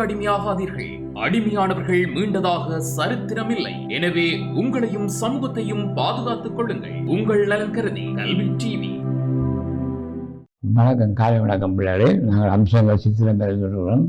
போதைக்கு அடிமையாகாதீர்கள். அடிமையானவர்கள் மீண்டதாக சரித்திரமில்லை. எனவே உங்களையும் சமூகத்தையும் பாதுகாத்துக் கொள்ளுங்கள். உங்கள் நலன் கருதி கல்வி டிவி. வணக்கம் காலை வணக்கம் பிள்ளைகளே. நாங்கள் அம்சங்கள் சித்திரம் பெறுகிறோம்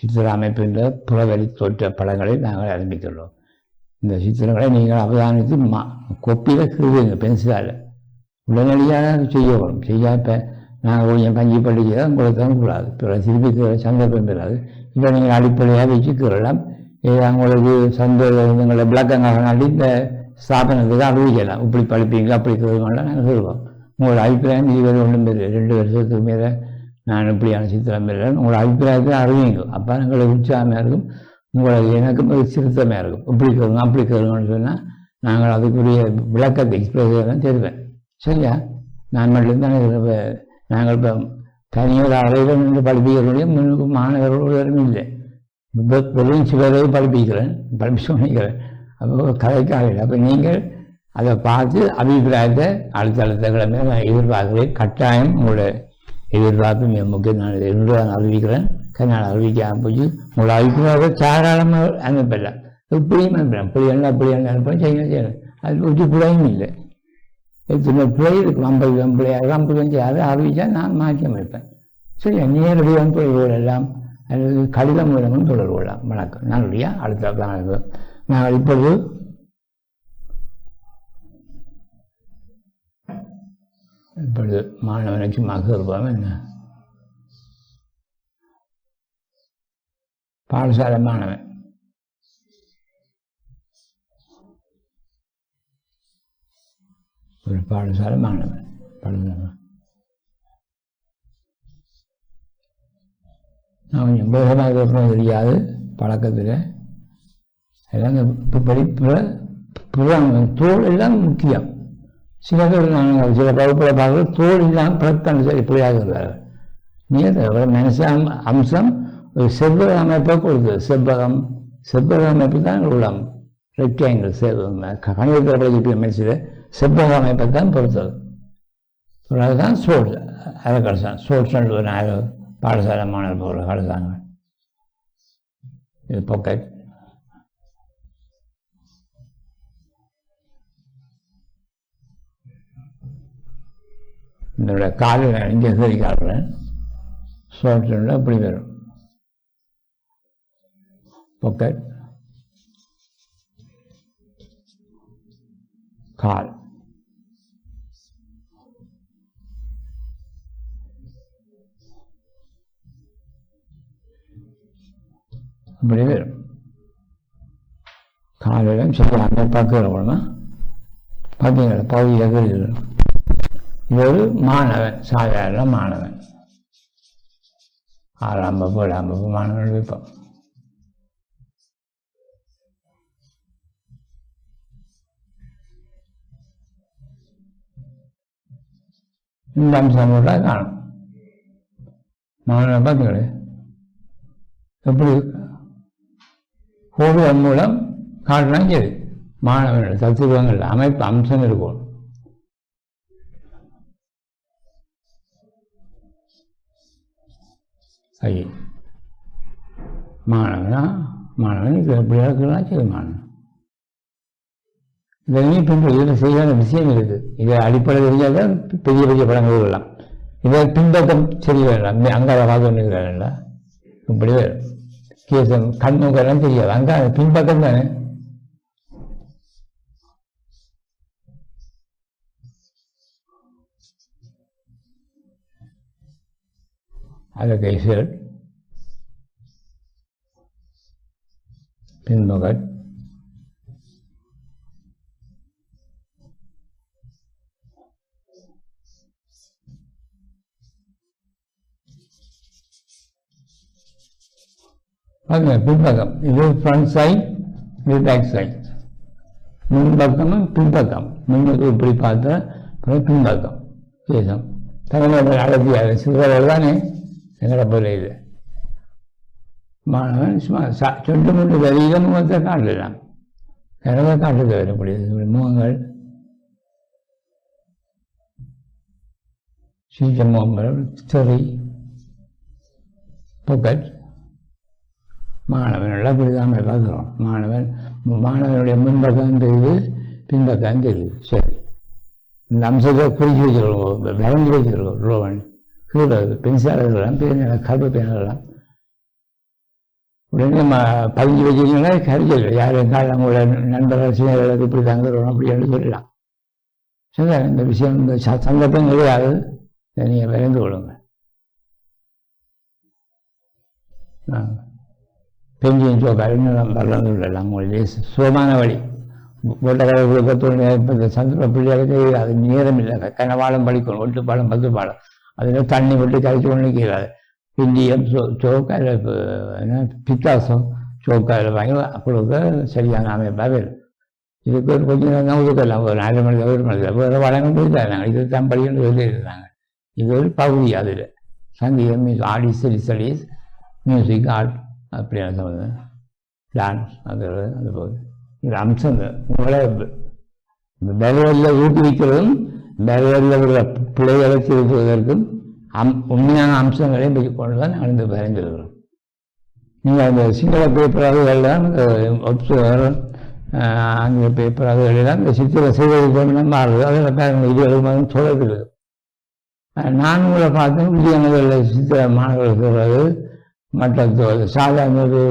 சித்திர அமைப்பின் புறவெளி தோற்ற படங்களை நாங்கள் ஆரம்பித்துள்ளோம் இந்த சித்திரங்களை நீங்கள் அவதானித்து மா கொப்பியில் கிருவீங்க பென்சிலால் உடனடியாக செய்யப்படும் செய்யாப்ப நான் நாங்கள் கொஞ்சம் பஞ்சு படிக்க தான் கொடுத்தவும் கூடாது பிற திருப்பி சந்தர்ப்பம் பெறாது இப்போ நீங்கள் அடிப்படையாக வச்சு கீழலாம் இது உங்களுக்கு உங்களை விளக்கங்கள் நாட்டி இந்த ஸ்தாபனத்துக்கு அறிவிக்கலாம். இப்படி படிப்பீங்க அப்படி கீழலாம் நாங்கள் சொல்லுவோம் உங்களோட அபிப்பிராயம் இதுவரை ஒன்றும் பெரிய ரெண்டு வருஷத்துக்கு மேலே நான் இப்படியான சித்திரம் பெறேன் உங்களோட அபிப்பிராயத்தை அறிவிங்க அப்போ எங்களுக்கு உற்சாகமாக இருக்கும். உங்களுக்கு எனக்கும் ஒரு சிறுத்தமாக இருக்கும். இப்படி கேளுங்க அப்படி கேளுங்கன்னு சொன்னால் நாங்கள் அதுக்குரிய விளக்கத்தை எக்ஸ்பிரஸ் தருவேன். சரியா? நான் மட்டும்தான் இதுல நாங்கள் இப்போ தனியார் அறையில் நின்று படிப்பிக்கிறோடைய முன்னுக்கு மாணவர்கள் இல்லை இப்போ வெறும் சிலரை படிப்பிக்கிறேன் படிப்பு சொல்லிக்கிறேன் அப்போ கதைக்காக அப்போ நீங்கள் அதை பார்த்து அபிப்பிராயத்தை அடுத்த அடுத்த கிழமை நான் எதிர்பார்க்கிறேன் கட்டாயம் உங்களோட எதிர்பார்ப்பு மிக முக்கியம் நான் என்று நான் அறிவிக்கிறேன் நான் அறிவிக்காமல் போச்சு உங்களோட அபிப்பிராயத்தை தாராளமாக அனுப்பலாம் இப்படியும் அனுப்பலாம் இப்படி என்ன இப்படி என்ன அனுப்பலாம் செய்யணும் செய்யணும் அது ஒரு பிள்ளையும் இல்லை எத்தனை பிழை இருக்கும் ஐம்பது ஐம்பது ஐம்பது அஞ்சு அறிவிச்சா நான் மாற்றி அமைப்பேன் சரியா நேரடியாக தொடர்பு கொள்ளலாம் அல்லது கடிதம் மூலமும் தொடர்பு கொள்ளலாம் வணக்கம் நல்லபடியா அடுத்த நாங்கள் இப்பொழுது இப்பொழுது மாணவனுக்கு மகர்வம் என்ன பாடசாலை மாணவன் ஒரு பாடசாலை மாணவன் பாடசாலை நான் கொஞ்சம் வேகமாக இருக்கணும் தெரியாது பழக்கத்தில். எல்லாம் இந்த படிப்பில் புறாங்க தோல் எல்லாம் முக்கியம். சில பேர் நாங்கள் சில வகுப்பில் பார்க்குற தோல் இல்லாமல் பிறப்பான சரி. புரியாகிறார்கள் நீர் மனசு அம்சம் ஒரு செவ்வக அமைப்பை கொடுத்தது செவ்வகம் செவ்வக அமைப்பு தான் உள்ளம். ரெக்டாங்கிள் செவ்வகம். கணிதத்தில் படிக்கிற மனசில் செவ்வக அமைப்பை தான் பொறுத்தது அதுதான் சோர்ஸ் அதை கிடைச்சான் சோர்ஸ் ஒரு நாலு பாடசாலை மாணவர் போகிற கடைசாங்க இது பொக்கெட் இதோட காலில் இங்கே சரி காட்டுறேன். சோர்ஸ் அப்படி வரும். பொக்கெட் கால். காலையில் காலையிலும் சரியாக பார்க்கிறோம்னா பார்த்தீங்களா பகுதி பகுதியாக இது ஒரு மாணவன் சாதாரண மாணவன். ஆறாம் வகுப்பு ஏழாம் வகுப்பு மாணவன் வைப்போம் இந்த அம்சம் கூட காணும். மாணவன் பார்த்தீங்களே எப்படி? ஓவியம் மூலம் காட்டினா சரி மாணவர்கள் தத்துவங்கள் அமைப்பு அம்சம் இருக்கும். சரி. மாணவனா? மாணவன் இது எப்படி இருக்கலாம் சரி மாணவன். இதனையும் பின்பு இதில் சரியான விஷயம் இருக்குது இதை அடிப்படை தெரிஞ்சால் தான் பெரிய பெரிய படங்கள் வரலாம் இதை பின்பக்கம் சரி வேண்டாம் அங்கே பார்த்து இப்படி வேறு. கேசம் கண்ணுக்கெல்லாம் தெரியாது. அங்கே பின்பக்கம் தானே? அதை கைசல் பின்பகட் பின்பக்கம் இது ஃப்ரண்ட் சைட் இது பேக் சைட் முன்பக்கமும் பின்பக்கம் முன்னுக்கு இப்படி பார்த்தா பின்பக்கம் பேசும் தமிழக அழகியாக சிறுவர்கள் தானே எங்களை போல இது. மாணவன் சும்மா சா சொட்டு முட்டு வரியில முகத்தை காட்டலாம் எனவே காட்டுக்கு வரக்கூடியது முகங்கள். சீச்ச முகங்கள் திரை புகட் மாணவனோட புரிதாமை பார்க்குறோம். மாணவன் மாணவனுடைய முன்பக்கம் தெரியுது பின்பக்கம் தெரியுது. சரி. இந்த அம்சத்தை குறிச்சு வச்சுருக்கோம். வரைஞ்சி வச்சுருக்கோம். ரோவன் கீழே பென்சில் எழுதலாம் பேர் கல்வ பேர் எழுதலாம் உடனே நம்ம பதிஞ்சு வச்சுருந்தீங்கன்னா கருஜல் யார் இருந்தாலும் உங்களோட நண்பர்கள் சின்னர்களுக்கு இப்படி தங்குறோம் அப்படின்னு சொல்லலாம் சரி இந்த விஷயம் இந்த ச- சந்தர்ப்பம் கிடையாது நீங்கள் விரைந்து கொள்ளுங்க பெஞ்சின் சோக்கா இன்னும் வரலாறு உங்களுடைய சுகமான வழி. ஓட்டக்கடை குடும்பத்தோடு இப்போ இந்த சந்தர்ப்ப பிள்ளைகளுக்கு அது நேரம் இல்லை கனவாலம் படிக்கணும் ஒட்டு பாடம் பத்து பாடம் அதில் தண்ணி விட்டு கரைச்சி ஒன்று கீழாது பிண்டியம் சோக்காயில் என்ன பித்தாசம் சோக்காயில் வாங்கி கொடுக்க சரியான அமைப்பாக வேணும் இதுக்கு ஒரு கொஞ்சம் நேரம் தான் ஒதுக்கலாம் ஒரு நாலு மணி ஒரு மணி நேரம் வேறு வளங்கள் போயிருந்தாங்க இது தான் படிக்கணும் சொல்லியிருந்தாங்க இது ஒரு பகுதி அதில் சங்கீதம் மியூசிக் ஆடி ஸ்டடி ஸ்டடீஸ் மியூசிக் ஆர்ட் அப்படியான சொல்லுங்க டான்ஸ் அது அது போகுது இது அம்சம் உங்களை இந்த ஊக்குவிக்கிறதும் பேரவரில் உள்ள பிள்ளைகளை திருத்துவதற்கும் அம் உண்மையான அம்சங்களை வைத்துக் கொண்டு தான் நாங்கள் இந்த வரைந்திருக்கிறோம் நீங்கள் அந்த சிங்கள பேப்பராக அதுகளெல்லாம் ஆங்கில பேப்பர் எல்லாம் இந்த சித்திர கொண்டு போல மாறுது அதில் பேரங்க இது எழுதும்போது தொடர்பு நான் உங்களை பார்த்தேன் விஜயநகரில் சித்திர மாணவர்கள் சொல்கிறது மற்ற சாதாரண ஒரு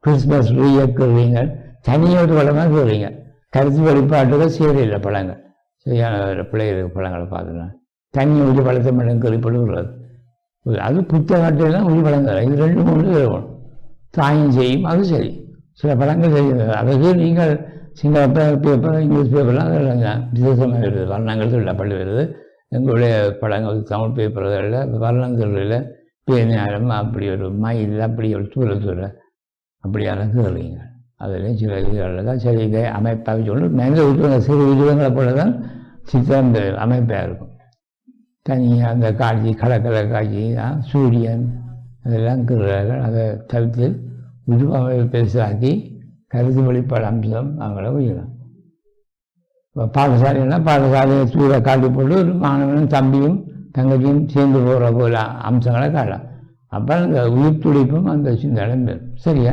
கிறிஸ்மஸ் இயக்குறீங்க தனியோடு படமாக சொல்கிறீங்க கருத்து வெளிப்பாட்டுகள் சரியில்லை படங்கள். சரியான பிள்ளைகளுக்கு பழங்களை பார்த்துக்கலாம். தண்ணி ஊற்றி பழத்தை மட்டும் குறிப்பிடுகிறது அது புத்தகத்திலாம் உரி பழங்கள். இது ரெண்டு மூணு தாயும் செய்யும் அது சரி. சில படங்கள் செய்யுங்கள் அதாவது நீங்கள் சிங்கள பேப்பர் இங்கிலீஷ் பேப்பர்லாம் அதெல்லாம் விசேஷமாக வருது வர்ணங்கள் இல்லை பள்ளி வருது. எங்களுடைய படங்கள் தமிழ் பேப்பர்களில் வர்ணங்களில் பேரியாரம் அப்படி ஒரு மயில் அப்படி ஒரு தூர தூர. அப்படியான கேளுங்க அதில் சில இதுகளில் தான் சரி இதை அமைப்பாக சொல்லணும். மனித உருவங்கள் சிறு உருவங்களை போல தான் சித்திரம் அமைப்பாக இருக்கும். தனியாக அந்த காட்சி கடற்கரை காட்சி சூரியன் அதெல்லாம் கிரகங்கள் அதை தவிர்த்து உருவமை பெருசாக்கி கருத்து வெளிப்பாடு அம்சம் அவங்கள உயிரும். இப்போ பாடசாலைன்னா பாடசாலையை சூழ காட்டி போட்டு ஒரு மாணவனும் தம்பியும் தங்கச்சியும் சேர்ந்து போகிற போல அம்சங்களை காட்டலாம். அப்போ அந்த உயிர் துடிப்பும் அந்த சிந்தனை சரியா?